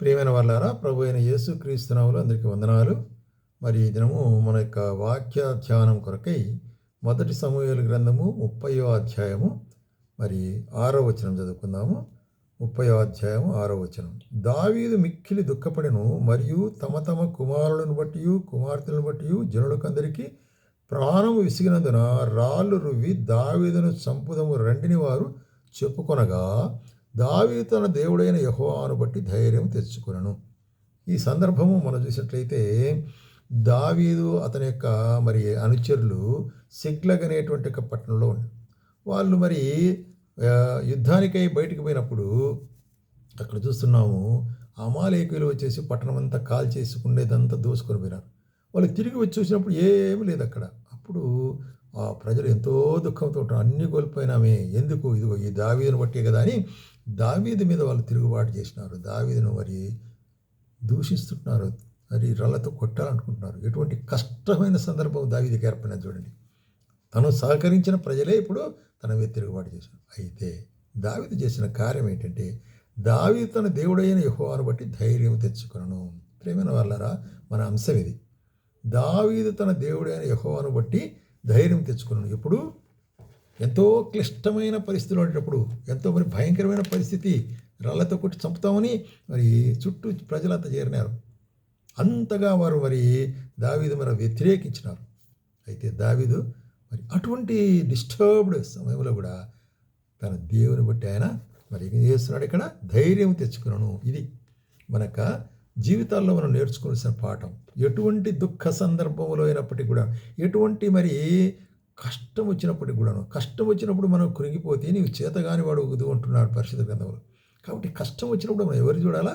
ప్రియమైన వాళ్ళారా ప్రభు అయిన యేసు క్రీస్తునాములు అందరికీ వందనాలు. మరి ఈ దినము మన యొక్క వాక్య ధ్యానం కొరకై మొదటి సమూహల గ్రంథము ముప్పయో అధ్యాయము మరి ఆరో వచనం చదువుకుందాము. ముప్పయో అధ్యాయము ఆరో వచనం. దావీదు మిక్కిలి దుఃఖపడెను మరియు తమ తమ కుమారులను బట్టి కుమార్తెలను బట్టి జనులకందరికీ ప్రాణము విసిగినందున రాళ్ళు రువ్వి దావీదును చంపుదము రెండిని వారు చెప్పుకొనగా దావీదు తన దేవుడైన యహోవాను బట్టి ధైర్యం తెచ్చుకునను. ఈ సందర్భము మనం చూసినట్లయితే దావీదు అతని యొక్క మరి అనుచరులు సిగ్లగ్ అనేటువంటి ఒక పట్టణంలో ఉన్నారు. వాళ్ళు మరి యుద్ధానికై బయటికి పోయినప్పుడు అక్కడ చూస్తున్నాము అమాలేకులు వచ్చేసి పట్టణం అంతా కాల్ చేసుకునేదంతా దోసుకొని పోయినారు. వాళ్ళు తిరిగి వచ్చి చూసినప్పుడు ఏమీ లేదు అక్కడ. అప్పుడు ఆ ప్రజలు ఎంతో దుఃఖంతో ఉంటారు. అన్ని కోల్పోయినామే. ఎందుకు? ఇదిగో ఈ దావీదును బట్టే కదా అని దావీదు మీద వాళ్ళు తిరుగుబాటు చేసినారు. దావీదును మరి దూషిస్తున్నారు మరి రాళ్ళతో కొట్టాలనుకుంటున్నారు. ఎటువంటి కష్టమైన సందర్భం దావీదికి ఏర్పడినది చూడండి. తను సహకరించిన ప్రజలే ఇప్పుడు తన మీద తిరుగుబాటు చేశారు. అయితే దావీదు చేసిన కార్యం ఏంటంటే దావీదు తన దేవుడైన యహోవాను బట్టి ధైర్యం తెచ్చుకున్నాను ప్రేమైన వాళ్ళరా మన అంశం ఇది. దావీదు తన దేవుడైన యహోవాను బట్టి ధైర్యం తెచ్చుకున్నాను. ఎప్పుడు? ఎంతో క్లిష్టమైన పరిస్థితులు ఉండేటప్పుడు ఎంతో మరి భయంకరమైన పరిస్థితి రాళ్ళతో కొట్టి చంపుతామని మరి చుట్టూ ప్రజలంతా చేరినారు. అంతగా వారు మరి దావీదు మరి వ్యతిరేకించినారు. అయితే దావీదు మరి అటువంటి డిస్టర్బ్డ్ సమయంలో కూడా తన దేవుని బట్టి ఆయన మరి ఏం చేస్తున్నాడు ఇక్కడ? ధైర్యం తెచ్చుకున్నాను. ఇది మనక జీవితాల్లో మనం నేర్చుకోవాల్సిన పాఠం. ఎటువంటి దుఃఖ సందర్భంలో అయినప్పటికీ కూడా ఎటువంటి మరి కష్టం వచ్చినప్పటికి కూడాను కష్టం వచ్చినప్పుడు మనం కృంగిపోతే నీవు చేతగాని వాడు ఉగుదు అంటున్నాడు పరిశుద్ధ గ్రంథంలో. కాబట్టి కష్టం వచ్చినప్పుడు మనం ఎవరు చూడాలా?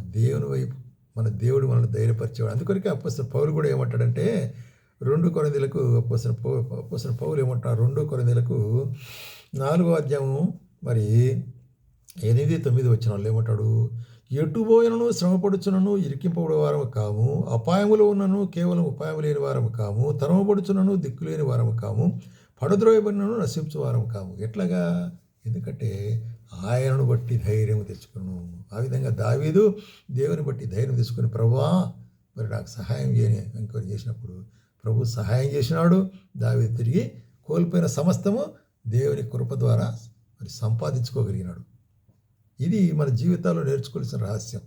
దేవుని వైపు మన దేవుడు మనల్ని ధైర్యపరిచేవాడు. అందుకొరకే అప్పసిన పౌరులు కూడా ఏమంటాడంటే రెండు కొరందీలకు అప్పసిన పౌ అప్పసిన పౌరులు ఏమంటారు? రెండు కొరందిలకు నాలుగో అధ్యాయము మరి ఎనిమిది తొమ్మిది వచ్చిన వాళ్ళు ఏమంటాడు ఎటుబోయినను శ్రమపడుచునను ఇరికింపబడి వారము కాము. అపాయములో ఉన్నను కేవలం ఉపాయం లేని వారము కాము. తరమపడుచునను దిక్కులేని వారము కాము. పడద్రోయబడినను నశించు వారము కాము. ఎట్లాగా? ఎందుకంటే ఆయనను బట్టి ధైర్యం తెచ్చుకును. ఆ విధంగా దావీదు దేవుని బట్టి ధైర్యం తెచ్చుకుని ప్రభువా మరి నాకు సహాయం చేయని ఎంక్వైరీ చేసినప్పుడు ప్రభు సహాయం చేసినాడు. దావీదు తిరిగి కోల్పోయిన సమస్తము దేవుని కృప ద్వారా మరి సంపాదించుకోగలిగినాడు. ఇది మన జీవితాల్లో నేర్చుకోవాల్సిన రహస్యం.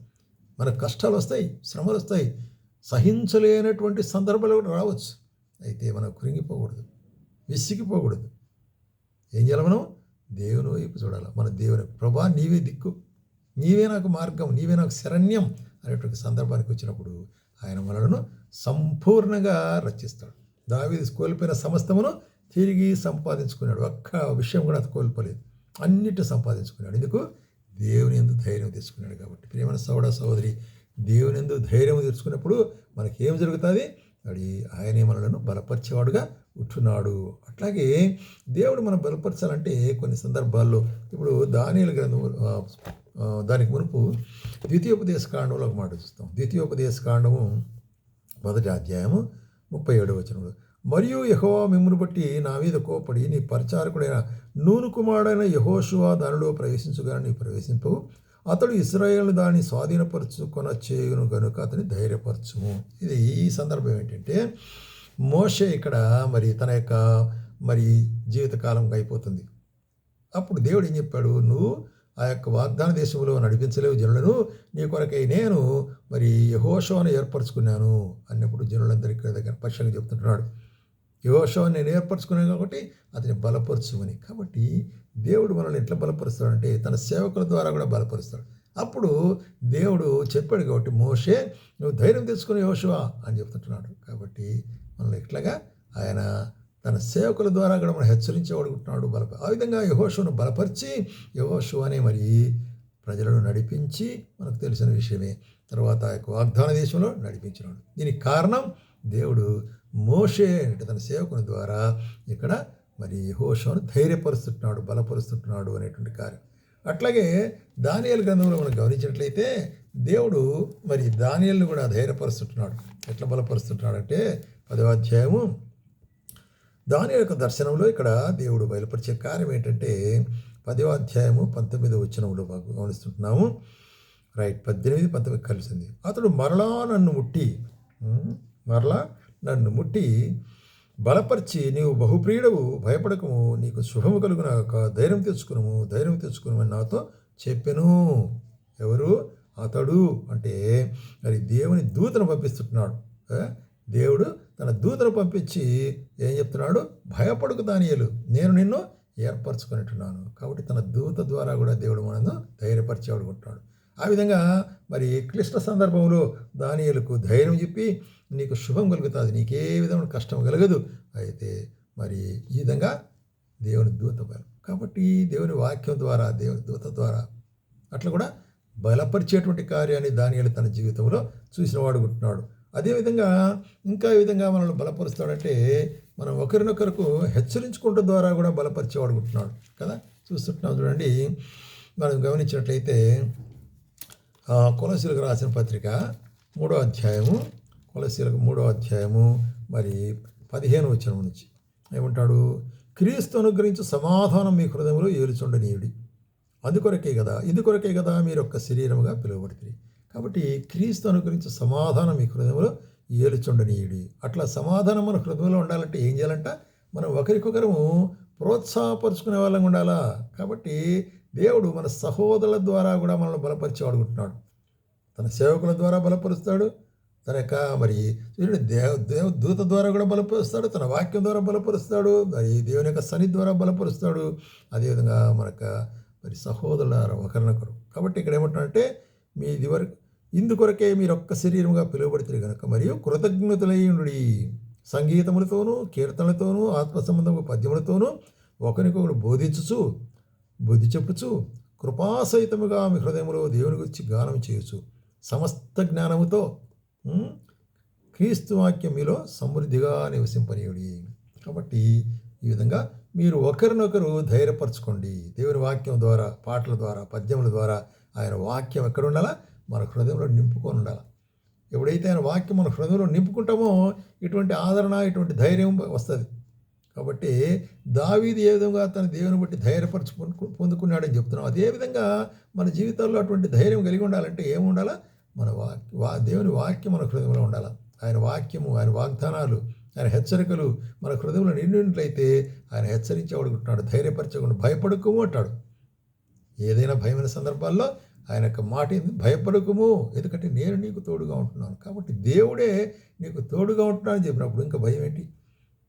మన కష్టాలు వస్తాయి శ్రమలు వస్తాయి సహించలేనటువంటి సందర్భాలు కూడా రావచ్చు. అయితే మనం కృంగిపోకూడదు విసిగిపోకూడదు. ఏం చేయాలి మనం? దేవుని వైపు చూడాలి. మన దేవుని ప్రభా నీవే దిక్కు. నీవే నాకు మార్గం నీవే నాకు శరణ్యం అనేటువంటి సందర్భానికి వచ్చినప్పుడు ఆయన మనలను సంపూర్ణంగా రచిస్తాడు దావీదు కోల్పోయిన సమస్తమును తిరిగి సంపాదించుకున్నాడు. ఒక్క విషయం కూడా అది కోల్పోలేదు. అన్నిటి సంపాదించుకున్నాడు. ఎందుకు? దేవుని ఎందు ధైర్యం తెచ్చుకున్నాడు కాబట్టి. ప్రేమ సోడ సోదరి దేవుని ఎందు ధైర్యం తెచ్చుకున్నప్పుడు మనకేం జరుగుతుంది? అది ఆయనే మనలను బలపరిచేవాడుగా ఉంటున్నాడు. అట్లాగే దేవుడు మనం బలపరచాలంటే కొన్ని సందర్భాల్లో ఇప్పుడు దానియల గ్రంథం దానికి మునుపు ద్వితీయోపదేశ కాండంలో ఒక మాట చూస్తాం. ద్వితీయోపదేశ కాండము మొదటి అధ్యాయము ముప్పై ఏడవ వచనంలో మరియు యహోవా మిమ్మును బట్టి నా మీద కోపడి నీ పరిచారకుడైన నూను కుమారుడైన యహోషువా దానిలో ప్రవేశించుగా నీ ప్రవేశింపు. అతడు ఇస్రాయేల్ దాన్ని స్వాధీనపరచుకొన చేయును గనుక అతని ధైర్యపరచుము. ఇది ఈ సందర్భం ఏంటంటే మోషే ఇక్కడ మరి తన యొక్క మరి జీవితకాలం అయిపోతుంది. అప్పుడు దేవుడు ఏం చెప్పాడు? నువ్వు ఆ యొక్క వాగ్దాన దేశంలో నడిపించలేవు జనులను నీ కొరకై నేను మరి యహోషోను ఏర్పరచుకున్నాను అన్నప్పుడు జనులందరికీ దగ్గర పరిశీలన చెప్తుంటున్నాడు యహోషోని నేను ఏర్పరచుకున్నాను కాబట్టి అతని బలపరచుమని కాబట్టి దేవుడు మనల్ని ఎట్లా బలపరుస్తాడంటే తన సేవకుల ద్వారా కూడా బలపరుస్తాడు. అప్పుడు దేవుడు చెప్పాడు కాబట్టి మోషే నువ్వు ధైర్యం తెచ్చుకుని యోషువా అని చెప్తుంటున్నాడు. కాబట్టి మనల్ని ఎట్లాగా ఆయన తన సేవకుల ద్వారా కూడా మనం హెచ్చరించేవాడుకుంటున్నాడు బలప ఆ విధంగా యహోషును బలపరిచి యహోషు అనే మరి ప్రజలను నడిపించి మనకు తెలిసిన విషయమే. తర్వాత ఆ యొక్క వాగ్దాన దేశంలో నడిపించినాడు. దీనికి కారణం దేవుడు మోషే అంటే తన సేవకుని ద్వారా ఇక్కడ మరి హోషోను ధైర్యపరుస్తున్నాడు బలపరుస్తుంటున్నాడు అనేటువంటి కార్యం. అట్లాగే దానియలు గ్రంథంలో మనం గమనించినట్లయితే దేవుడు మరి దానియల్ని కూడా ధైర్యపరుస్తుంటున్నాడు ఎట్లా బలపరుస్తుంటున్నాడు అంటే పదవ అధ్యాయము దాని యొక్క దర్శనంలో ఇక్కడ దేవుడు బయలుపరిచే కార్యం ఏంటంటే పదవ అధ్యాయము పంతొమ్మిది వచనంలో గమనిస్తుంటున్నాము. రైట్ పద్దెనిమిది పంతొమ్మిది కలిసింది. అతడు మరలా నన్ను ముట్టి మరలా నన్ను ముట్టి బలపరిచి నీవు బహుప్రియుడవు భయపడకము నీకు శుభము కలుగునాక ధైర్యం తెచ్చుకునము ధైర్యం తెచ్చుకును అని నాతో చెప్పెను. ఎవరు? అతడు అంటే మరి దేవుని దూతను పంపిస్తున్నాడు. దేవుడు తన దూతను పంపించి ఏం చెప్తున్నాడు? భయపడకు దానియలు నేను నిన్ను ఏర్పరచుకునేట్టున్నాను. కాబట్టి తన దూత ద్వారా కూడా దేవుడు మనను ధైర్యపరిచేవాడు ఉంటున్నాడు ఆ విధంగా మరి క్లిష్ట సందర్భంలో దానియలకు ధైర్యం చెప్పి నీకు శుభం కలుగుతుంది నీకే విధమైన కష్టం కలగదు. అయితే మరి ఈ విధంగా దేవుని దూత కాబట్టి దేవుని వాక్యం ద్వారా దేవుని దూత ద్వారా అట్లా కూడా బలపరిచేటువంటి కార్యాన్ని దానియాలు తన జీవితంలో చూసిన వాడుకుంటున్నాడు అదేవిధంగా ఇంకా ఈ విధంగా మనల్ని బలపరుస్తాడంటే మనం ఒకరినొకరికి హెచ్చరించుకుంటూ ద్వారా కూడా బలపరిచేవాడు ఉంటున్నాడు కదా. చూస్తుంటున్నాం చూడండి మనం గమనించినట్లయితే కులశీలకు రాసిన పత్రిక మూడో అధ్యాయము కులశీలకు మూడో అధ్యాయము మరి పదిహేను వచ్చిన నుంచి. ఏమంటాడు? క్రీస్తు అనుగ్రహించి సమాధానం మీ హృదయంలో ఏలుచుండనీయుడి. అందుకొరకే కదా ఇది కొరకే కదా మీరు ఒక్క శరీరముగా పిలువబడుతుంది కాబట్టి క్రీస్తు అనుగ్రహించి సమాధానం మీ హృదయంలో ఏలుచుండనీయుడి. అట్లా సమాధానం మన హృదయంలో ఉండాలంటే ఏం చేయాలంట? మనం ఒకరికొకరము ప్రోత్సాహపరుచుకునే వాళ్ళం ఉండాలా? కాబట్టి దేవుడు మన సహోదరుల ద్వారా కూడా మనల్ని బలపరిచేవాడుకుంటున్నాడు. తన సేవకుల ద్వారా బలపరుస్తాడు. తన యొక్క మరి సూర్యుడు దేవ దేవ దూత ద్వారా కూడా బలపరుస్తాడు. తన వాక్యం ద్వారా బలపరుస్తాడు. మరి దేవుని యొక్క సని ద్వారా బలపరుస్తాడు. అదేవిధంగా మన యొక్క మరి సహోదరుల ఒకరినొకరు కాబట్టి ఇక్కడ ఏమంటారంటే మీ ఇది వరకు ఇందుకొరకే మీరు ఒక్క శరీరంగా పిలువబడితే కనుక మరియు కృతజ్ఞతలయ్యుండి సంగీతములతోనూ కీర్తనలతోనూ ఆత్మ సంబంధము పద్యములతోనూ ఒకరికొకరు బోధించుచు బుద్ధి చెప్పుచు కృపాసహితముగా మీ హృదయములో దేవుని గురించి గానం చేయొచ్చు సమస్త జ్ఞానముతో క్రీస్తు వాక్యం మీలో సమృద్ధిగా నివసింపనీయుడి. కాబట్టి ఈ విధంగా మీరు ఒకరినొకరు ధైర్యపరచుకోండి. దేవుని వాక్యం ద్వారా పాటల ద్వారా పద్యముల ద్వారా ఆయన వాక్యం ఎక్కడ ఉండాలా మన హృదయంలో నింపుకొని ఉండాలి? ఎప్పుడైతే ఆయన వాక్యం మన హృదయంలో నింపుకుంటామో ఇటువంటి ఆదరణ ఇటువంటి ధైర్యం వస్తుంది. కాబట్టి దావీది ఏ విధంగా తన దేవుని బట్టి ధైర్యపరచు పొందుకున్నాడని చెప్తున్నాం. అదేవిధంగా మన జీవితాల్లో అటువంటి ధైర్యం కలిగి ఉండాలంటే ఏముండాలా మన వా దేవుని వాక్యం మన హృదయంలో ఉండాలి? ఆయన వాక్యము ఆయన వాగ్దానాలు ఆయన హెచ్చరికలు మన హృదయంలో నిండినట్లయితే ఆయన హెచ్చరించేవాడుకుంటున్నాడు ధైర్యపరచకుండా భయపడుకోము అంటాడు. ఏదైనా భయమైన సందర్భాల్లో ఆయన యొక్క మాట భయపడకము ఎందుకంటే నేను నీకు తోడుగా ఉంటున్నాను. కాబట్టి దేవుడే నీకు తోడుగా ఉంటున్నానని చెప్పినప్పుడు ఇంకా భయం ఏంటి?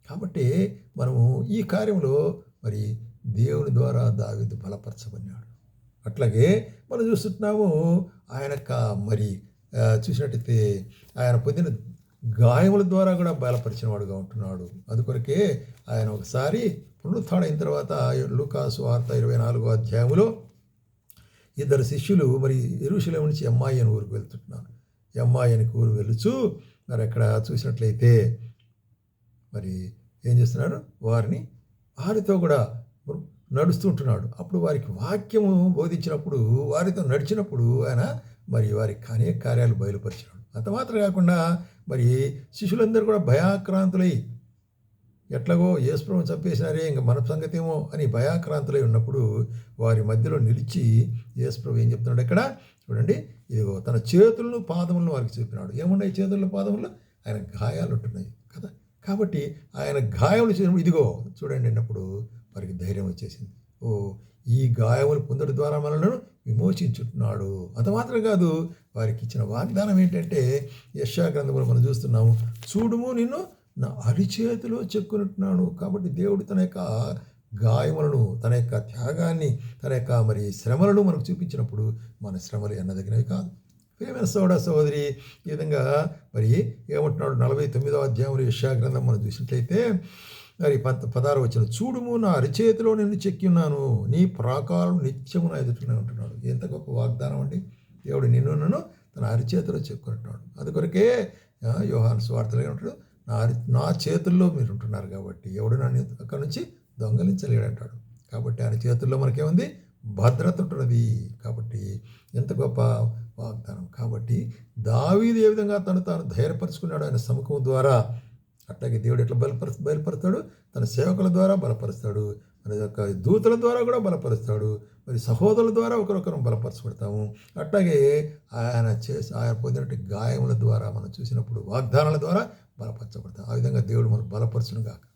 కాబట్టి మనము ఈ కార్యంలో మరి దేవుని ద్వారా దావిదు బలపరచబడినాడు. అట్లాగే మనం చూస్తున్నాము ఆయన మరి చూసినట్టయితే ఆయన పొందిన గాయముల ద్వారా కూడా బలపరిచిన వాడుగా ఉంటున్నాడు. అందుకొరకే ఆయన ఒకసారి పునరుత్డైన తర్వాత లూకాసు వార్త ఇరవై నాలుగో అధ్యాయంలో ఇద్దరు శిష్యులు మరి ఎరుశలం నుంచి అమ్మాయి అని ఊరికి వెళ్తుంటున్నారు అమ్మాయి అని ఊరు వెలుచు మరి అక్కడ చూసినట్లయితే మరి ఏం చేస్తున్నారు వారిని వారితో కూడా నడుస్తుంటున్నాడు అప్పుడు వారికి వాక్యము బోధించినప్పుడు వారితో నడిచినప్పుడు ఆయన మరి వారికి అనేక కార్యాలు బయలుపరిచినాడు. అంత మాత్రం కాకుండా మరి శిష్యులందరూ కూడా భయాక్రాంతులై ఎట్లాగో యేసుప్రభు చంపేసినారే ఇంక మన సంగతేమో అని భయాక్రాంతులై ఉన్నప్పుడు వారి మధ్యలో నిలిచి యేసుప్రభు ఏం చెప్తున్నాడు ఇక్కడ చూడండి ఇదిగో తన చేతులను పాదములను వారికి చూపినాడు. ఏమున్నాయి చేతుల్లో పాదములు? ఆయన గాయాలు ఉంటున్నాయి కదా. కాబట్టి ఆయన గాయములు చేసినప్పుడు ఇదిగో చూడండి అన్నప్పుడు వారికి ధైర్యం వచ్చేసింది. ఓ ఈ గాయములు పొందడం ద్వారా మనలను విమోచించుతున్నాడు అంత మాత్రం కాదు వారికి ఇచ్చిన వాగ్దానం ఏంటంటే యశా గ్రంథములు మనం చూస్తున్నాము చూడుము నిన్ను నా అరిచేతిలో చెక్కునుంటున్నాడు కాబట్టి దేవుడు తన యొక్క గాయములను తన యొక్క త్యాగాన్ని తన యొక్క మరి శ్రమలను మనకు చూపించినప్పుడు మన శ్రమలు ఎన్నదగినవి కాదు. ప్రియమైన సోడ సోదరి ఈ విధంగా మరి ఏమంటున్నాడు? నలభై తొమ్మిదో అధ్యాయంలో యశా గ్రంథం మనం చూసినట్లయితే మరి పద్ పదారు వచ్చిన చూడుము నా అరిచేతిలో నేను చెక్కి ఉన్నాను. నీ ప్రాకారం నిత్యము నా ఎదుటనే ఉంటున్నాడు ఎంత గొప్ప వాగ్దానం అండి. దేవుడు నిన్ను నన్ను తన అరిచేతిలో చెక్కుంటున్నాడు అందుకొరకే ఆ, యోహాను ఉంటాడు నా అరి నా చేతుల్లో మీరు ఉంటున్నారు కాబట్టి ఎవడు నన్ను అక్కడి నుంచి దొంగలించలేడంటాడు. కాబట్టి ఆయన చేతుల్లో మనకేముంది? భద్రత ఉంటున్నది. కాబట్టి ఎంత గొప్ప వాగ్దానం. కాబట్టి దావీది ఏ విధంగా తను తాను ధైర్యపరుచుకున్నాడు ఆయన సముఖం ద్వారా అట్లాగే దేవుడు ఎట్లా బలపరు బయలుపరుస్తాడు? తన సేవకుల ద్వారా బలపరుస్తాడు. మన యొక్క దూతల ద్వారా కూడా బలపరుస్తాడు. మరి సహోదరుల ద్వారా ఒకరొకరు బలపరచబడతాము. అట్లాగే ఆయన చేసి ఆయన పొందినటువంటి గాయముల ద్వారా మనం చూసినప్పుడు వాగ్దానాల ద్వారా బలపరచబడతాం. ఆ విధంగా దేవుడు మనం బలపరచును కాక